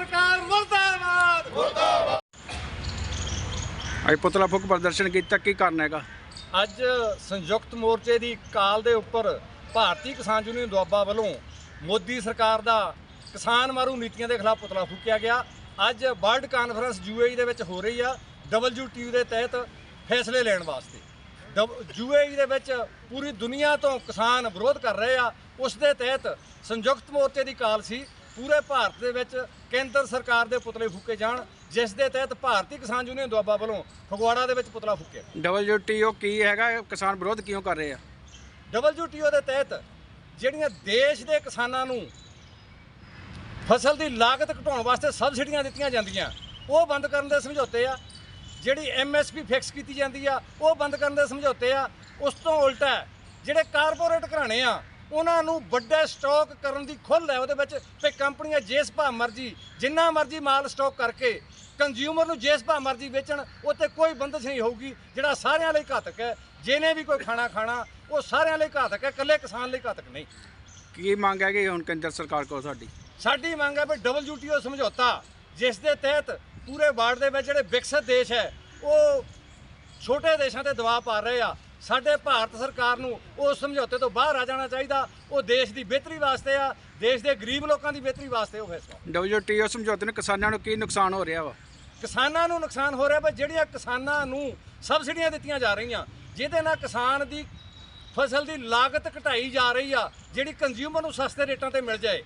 ਸਰਕਾਰ ਮੁਰਦਾਬਾਦ। ਅੱਜ ਪੁਤਲਾ ਫੁੱਕ ਪ੍ਰਦਰਸ਼ਨ ਕੀਤਾ ਕੀ ਕਾਰਨ ਹੈਗਾ? ਅੱਜ ਸੰਯੁਕਤ ਮੋਰਚੇ ਦੀ ਕਾਲ ਦੇ ਉੱਪਰ ਭਾਰਤੀ ਕਿਸਾਨ ਯੂਨੀਅਨ ਦੁਆਬਾ ਵੱਲੋਂ ਮੋਦੀ ਸਰਕਾਰ ਦਾ ਕਿਸਾਨ ਮਾਰੂ ਨੀਤੀਆਂ ਦੇ ਖਿਲਾਫ ਪੁਤਲਾ ਫੂਕਿਆ ਗਿਆ। ਅੱਜ ਵਰਲਡ ਕਾਨਫਰੰਸ ਯੂਏਈ ਦੇ ਵਿੱਚ ਹੋ ਰਹੀ ਆ WTO ਦੇ ਤਹਿਤ ਫੈਸਲੇ ਲੈਣ ਵਾਸਤੇ। ਯੂਏਈ ਦੇ ਵਿੱਚ ਪੂਰੀ ਦੁਨੀਆ ਤੋਂ ਕਿਸਾਨ ਵਿਰੋਧ ਕਰ ਰਹੇ ਆ। ਉਸ ਦੇ ਤਹਿਤ ਸੰਯੁਕਤ ਮੋਰਚੇ ਦੀ ਕਾਲ ਸੀ। ਪੂਰੇ ਭਾਰਤ ਦੇ ਵਿੱਚ ਕੇਂਦਰ ਸਰਕਾਰ ਦੇ ਪੁਤਲੇ ਫੂਕੇ ਜਾਣ ਜਿਸ ਦੇ ਤਹਿਤ ਭਾਰਤੀ ਕਿਸਾਨ ਯੂਨੀਅਨ ਦੁਆਬਾ ਵੱਲੋਂ ਫਗਵਾੜਾ ਦੇ ਵਿੱਚ ਪੁਤਲਾ ਫੂਕਿਆ। WTO ਕੀ ਹੈਗਾ? ਕਿਸਾਨ ਵਿਰੋਧ ਕਿਉਂ ਕਰ ਰਹੇ ਆ? WTO ਦੇ ਤਹਿਤ ਜਿਹੜੀਆਂ ਦੇਸ਼ ਦੇ ਕਿਸਾਨਾਂ ਨੂੰ ਫਸਲ ਦੀ ਲਾਗਤ ਘਟਾਉਣ ਵਾਸਤੇ ਸਬਸਿਡੀਆਂ ਦਿੱਤੀਆਂ ਜਾਂਦੀਆਂ ਉਹ ਬੰਦ ਕਰਨ ਦੇ ਸਮਝੌਤੇ ਆ। ਜਿਹੜੀ MSP ਫਿਕਸ ਕੀਤੀ ਜਾਂਦੀ ਆ ਉਹ ਬੰਦ ਕਰਨ ਦੇ ਸਮਝੌਤੇ ਆ। ਉਸ ਤੋਂ ਉਲਟਾ ਜਿਹੜੇ ਕਾਰਪੋਰੇਟ ਘਰਾਣੇ ਆ ਉਹਨਾਂ ਨੂੰ ਵੱਡੇ ਸਟਾਕ ਕਰਨ ਦੀ ਖੁੱਲ੍ਹ ਹੈ ਉਹਦੇ ਵਿੱਚ ਤੇ ਕੰਪਨੀਆਂ ਜਿਸ ਭਾਅ ਮਰਜ਼ੀ ਜਿੰਨਾ ਮਰਜ਼ੀ ਮਾਲ ਸਟਾਕ ਕਰਕੇ ਕੰਜ਼ਿਊਮਰ ਨੂੰ ਜਿਸ ਭਾਅ ਮਰਜ਼ੀ ਵੇਚਣ ਉਹ ਤੇ ਕੋਈ ਬੰਦਸ਼ ਨਹੀਂ ਹੋਊਗੀ ਜਿਹੜਾ ਸਾਰਿਆਂ ਲਈ ਘਾਤਕ ਹੈ। ਜਿਹਨੇ ਵੀ ਕੋਈ ਖਾਣਾ ਖਾਣਾ ਉਹ ਸਾਰਿਆਂ ਲਈ ਘਾਤਕ ਹੈ ਇਕੱਲੇ ਕਿਸਾਨ ਲਈ ਘਾਤਕ ਨਹੀਂ। ਕੀ ਮੰਗ ਹੈਗੀ ਹੁਣ ਕੇਂਦਰ ਸਰਕਾਰ ਕੋਲ ਸਾਡੀ? ਸਾਡੀ ਮੰਗ ਹੈ ਵੀ WTO ਸਮਝੌਤਾ ਜਿਸ ਦੇ ਤਹਿਤ ਪੂਰੇ ਵਰਲਡ ਦੇ ਵਿੱਚ ਜਿਹੜੇ ਵਿਕਸਿਤ ਦੇਸ਼ ਹੈ ਉਹ ਛੋਟੇ ਦੇਸ਼ਾਂ ਤੇ ਦਬਾਅ ਪਾ ਰਹੇ ਆ ਸਾਡੇ ਭਾਰਤ ਸਰਕਾਰ ਨੂੰ ਉਸ ਸਮਝੌਤੇ ਤੋਂ ਬਾਹਰ ਆ ਜਾਣਾ ਚਾਹੀਦਾ। ਉਹ ਦੇਸ਼ ਦੀ ਬਿਹਤਰੀ ਵਾਸਤੇ ਆ ਦੇਸ਼ ਦੇ ਗਰੀਬ ਲੋਕਾਂ ਦੀ ਬਿਹਤਰੀ ਵਾਸਤੇ ਉਹ ਫੈਸਲਾ। WTO ਸਮਝੌਤੇ ਨਾਲ ਕਿਸਾਨਾਂ ਨੂੰ ਕੀ ਨੁਕਸਾਨ ਹੋ ਰਿਹਾ ਵਾ? ਕਿਸਾਨਾਂ ਨੂੰ ਨੁਕਸਾਨ ਹੋ ਰਿਹਾ ਪਰ ਜਿਹੜੀਆਂ ਕਿਸਾਨਾਂ ਨੂੰ ਸਬਸਿਡੀਆਂ ਦਿੱਤੀਆਂ ਜਾ ਰਹੀਆਂ ਜਿਹਦੇ ਨਾਲ ਕਿਸਾਨ ਦੀ ਫਸਲ ਦੀ ਲਾਗਤ ਘਟਾਈ ਜਾ ਰਹੀ ਆ ਜਿਹੜੀ ਕੰਜ਼ਿਊਮਰ ਨੂੰ ਸਸਤੇ ਰੇਟਾਂ ਤੇ ਮਿਲ ਜਾਏ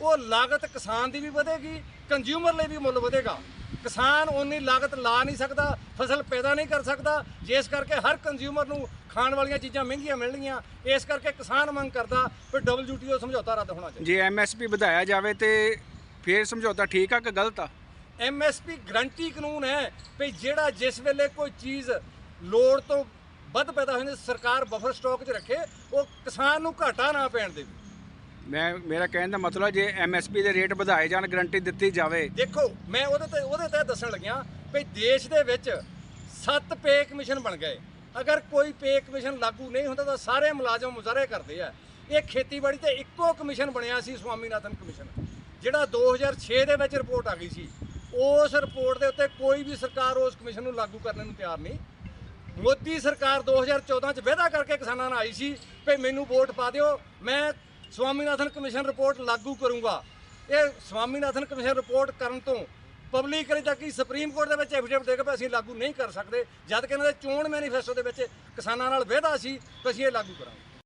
ਉਹ ਲਾਗਤ ਕਿਸਾਨ ਦੀ ਵੀ ਵਧੇਗੀ ਕੰਜ਼ਿਊਮਰ ਲਈ ਵੀ ਮੁੱਲ ਵਧੇਗਾ। ਕਿਸਾਨ ਉਨੀ ਲਾਗਤ ਲਾ ਨਹੀਂ ਸਕਦਾ ਫਸਲ ਪੈਦਾ ਨਹੀਂ ਕਰ ਸਕਦਾ ਜਿਸ ਕਰਕੇ ਹਰ ਕੰਜ਼ਿਊਮਰ ਨੂੰ ਖਾਣ ਵਾਲੀਆਂ ਚੀਜ਼ਾਂ ਮਹਿੰਗੀਆਂ ਮਿਲਣਗੀਆਂ ਇਸ ਕਰਕੇ ਕਿਸਾਨ ਮੰਗ ਕਰਦਾ ਕਿ WTO ਸਮਝੌਤਾ ਰੱਦ ਹੋਣਾ ਚਾਹੀਦਾ। ਜੇ MSP ਵਧਾਇਆ ਜਾਵੇ ਤੇ ਫੇਰ ਸਮਝੌਤਾ ਠੀਕ ਆ ਕਿ ਗਲਤ ਆ? ਐਮਐਸਪੀ ਗਰੰਟੀ ਕਾਨੂੰਨ ਹੈ ਵੀ ਜਿਹੜਾ ਜਿਸ ਵੇਲੇ ਕੋਈ ਚੀਜ਼ ਲੋੜ ਤੋਂ ਵੱਧ ਪੈਦਾ ਹੋ ਜਾਂਦੀ ਸਰਕਾਰ ਬਫਰ ਸਟਾਕ 'ਚ ਰੱਖੇ ਉਹ ਕਿਸਾਨ ਨੂੰ ਘਾਟਾ ਨਾ ਪੈਣ ਦੇਵੇ। ਮੈਂ, ਮੇਰਾ ਕਹਿਣ ਦਾ ਮਤਲਬ ਜੇ MSP ਦੇ ਰੇਟ ਵਧਾਏ ਜਾਣ ਗਰੰਟੀ ਦਿੱਤੀ ਜਾਵੇ। ਦੇਖੋ, ਮੈਂ ਉਹਦੇ ਤੇ ਉਹਦੇ ਤੇ ਦੱਸਣ ਲੱਗਿਆ ਵੀ ਦੇਸ਼ ਦੇ ਵਿੱਚ ਸੱਤ ਪੇ ਕਮਿਸ਼ਨ ਬਣ ਗਏ। ਅਗਰ ਕੋਈ ਪੇ ਕਮਿਸ਼ਨ ਲਾਗੂ ਨਹੀਂ ਹੁੰਦਾ ਤਾਂ ਸਾਰੇ ਮੁਲਾਜ਼ਮ ਮੁਜ਼ਾਹਰੇ ਕਰਦੇ ਆ। ਇਹ ਖੇਤੀਬਾੜੀ ਤੇ ਇੱਕੋ ਕਮਿਸ਼ਨ ਬਣਿਆ ਸੀ, ਸਵਾਮੀਨਾਥਨ ਕਮਿਸ਼ਨ ਜਿਹੜਾ 2006 ਦੇ ਵਿੱਚ ਰਿਪੋਰਟ ਆ ਗਈ ਸੀ, ਉਸ ਰਿਪੋਰਟ ਦੇ ਉੱਤੇ ਕੋਈ ਵੀ ਸਰਕਾਰ ਉਸ ਕਮਿਸ਼ਨ ਨੂੰ ਲਾਗੂ ਕਰਨ ਨੂੰ ਤਿਆਰ ਨਹੀਂ। ਮੋਦੀ ਸਰਕਾਰ 2014 ਚ ਵਾਅਦਾ ਕਰਕੇ ਕਿਸਾਨਾਂ ਨਾਲ ਆਈ ਸੀ ਵੀ ਮੈਨੂੰ ਵੋਟ ਪਾ ਦਿਓ। ਮੈਂ ਸਵਾਮੀਨਾਥਨ ਕਮਿਸ਼ਨ ਰਿਪੋਰਟ ਲਾਗੂ ਕਰੂੰਗਾ। ਇਹ ਸਵਾਮੀਨਾਥਨ ਕਮਿਸ਼ਨ ਰਿਪੋਰਟ ਕਰਨ ਤੋਂ ਪਬਲਿਕ ਪਬਲਿਕਲੀ ਤੱਕ ਕਿ ਸੁਪਰੀਮ ਕੋਰਟ ਦੇ ਵਿੱਚ ਐਫੀਡੇਵਿਟ ਦੇ ਕੇ ਵੀ ਅਸੀਂ ਲਾਗੂ ਨਹੀਂ ਕਰ ਸਕਦੇ, ਜਦ ਕਿ ਇਹਨਾਂ ਦੇ ਚੋਣ ਮੈਨੀਫੈਸਟੋ ਦੇ ਵਿੱਚ ਕਿਸਾਨਾਂ ਨਾਲ ਵਾਅਦਾ ਸੀ ਕਿ ਅਸੀਂ ਇਹ ਲਾਗੂ ਕਰਾਂਗੇ।